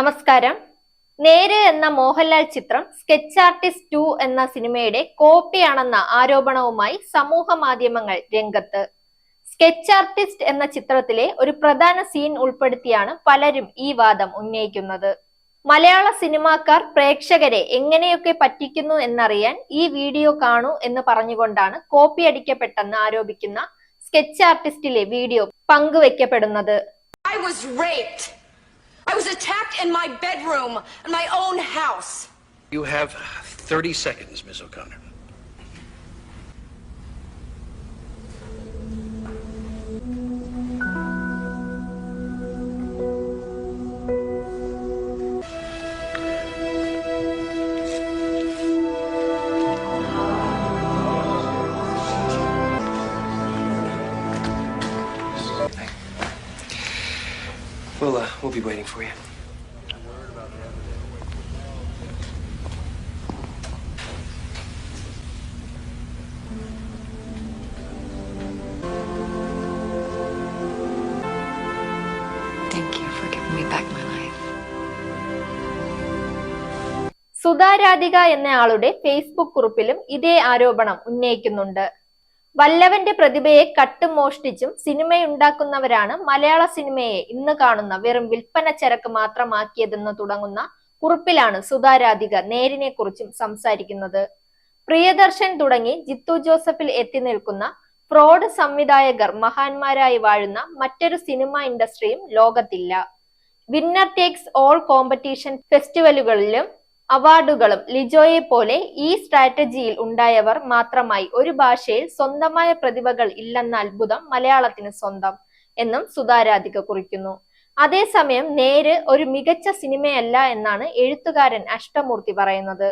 നമസ്കാരം. നേര് എന്ന മോഹൻലാൽ ചിത്രം സ്കെച്ച് ആർട്ടിസ്റ്റ് ടു എന്ന സിനിമയുടെ കോപ്പിയാണെന്ന ആരോപണവുമായി സമൂഹ മാധ്യമങ്ങൾ രംഗത്ത്. സ്കെച്ച് ആർട്ടിസ്റ്റ് എന്ന ചിത്രത്തിലെ ഒരു പ്രധാന സീൻ ഉൾപ്പെടുത്തിയാണ് പലരും ഈ വാദം ഉന്നയിക്കുന്നത്. മലയാള സിനിമാക്കാർ പ്രേക്ഷകരെ എങ്ങനെയൊക്കെ പറ്റിക്കുന്നു എന്നറിയാൻ ഈ വീഡിയോ കാണൂ എന്ന് പറഞ്ഞുകൊണ്ടാണ് കോപ്പി അടിക്കപ്പെട്ടെന്ന് ആരോപിക്കുന്ന സ്കെച്ച് ആർട്ടിസ്റ്റിലെ വീഡിയോ പങ്കുവെക്കപ്പെടുന്നത്. I was raped. I was attacked in my bedroom, in my own house. You have 30 seconds, Ms. O'Connor. We'll, uh, we'll be waiting for you. സുതാരാധിക എന്നയാളുടെ ഫേസ്ബുക്ക് കുറിപ്പിലും ഇതേ ആരോപണം ഉന്നയിക്കുന്നുണ്ട് വല്ലവന്റെ പ്രതിഭയെ കട്ടും മോഷ്ടിച്ചും സിനിമയുണ്ടാക്കുന്നവരാണ് മലയാള സിനിമയെ ഇന്ന് കാണുന്ന വെറും വിൽപ്പന ചരക്ക് മാത്രമാക്കിയതെന്ന് തുടങ്ങുന്ന കുറിപ്പിലാണ് സുധാരാധിക നേരിനെ കുറിച്ചും സംസാരിക്കുന്നത്. പ്രിയദർശൻ തുടങ്ങി ജിത്തു ജോസഫിൽ എത്തി നിൽക്കുന്ന ഫ്രോഡ് സംവിധായകർ മഹാന്മാരായി വാഴുന്ന മറ്റൊരു സിനിമ ഇൻഡസ്ട്രിയും ലോകത്തില്ല. വിന്നർ ടേക്സ് ഓൾ കോമ്പറ്റീഷൻ ഫെസ്റ്റിവലുകളിലും അവാർഡുകളും ലിജോയെ പോലെ ഈ സ്ട്രാറ്റജിയിൽ ഉണ്ടായവർ മാത്രമായി ഒരു ഭാഷയിൽ സ്വന്തമായ പ്രതിഭകൾ ഇല്ലെന്ന അത്ഭുതം മലയാളത്തിന് സ്വന്തം എന്നും സുതാരാധിക കുറിക്കുന്നു. അതേസമയം നേര് ഒരു മികച്ച സിനിമയല്ല എന്നാണ് എഴുത്തുകാരൻ അഷ്ടമൂർത്തി പറയുന്നത്.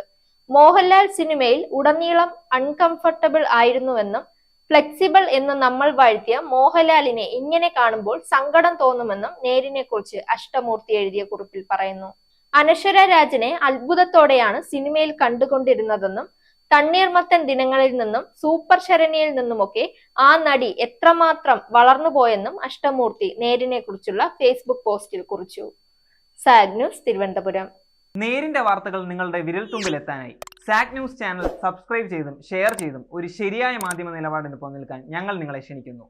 മോഹൻലാൽ സിനിമയിൽ ഉടനീളം അൺകംഫർട്ടബിൾ ആയിരുന്നുവെന്നും ഫ്ലെക്സിബിൾ എന്ന് നമ്മൾ വാഴ്ത്തിയ മോഹൻലാലിനെ ഇങ്ങനെ കാണുമ്പോൾ സങ്കടം തോന്നുമെന്നും നേരിനെ കുറിച്ച് അഷ്ടമൂർത്തി എഴുതിയ കുറിപ്പിൽ പറയുന്നു. അനശ്വര രാജനെ അത്ഭുതത്തോടെയാണ് സിനിമയിൽ കണ്ടുകൊണ്ടിരുന്നതെന്നും തണ്ണീർമത്തൻ ദിനങ്ങളിൽ നിന്നും സൂപ്പർ ശരണിയിൽ നിന്നുമൊക്കെ ആ നടി എത്രമാത്രം വളർന്നുപോയെന്നും അഷ്ടമൂർത്തി നേരിനെ കുറിച്ചുള്ള ഫേസ്ബുക്ക് പോസ്റ്റിൽ കുറിച്ചു. Sag news Thiruvananthapuram. നേരിന്റെ വാർത്തകൾ നിങ്ങളുടെ വിരൽത്തുമ്പിൽ എത്താനായി. സാഗ് ന്യൂസ് ചാനൽ സബ്സ്ക്രൈബ് ചെയ്തും ഷെയർ ചെയ്തും ഒരു ശരിയായ മാധ്യമ നിലപാടിന് പോകാൻ ഞങ്ങൾ നിങ്ങളെ ക്ഷണിക്കുന്നു.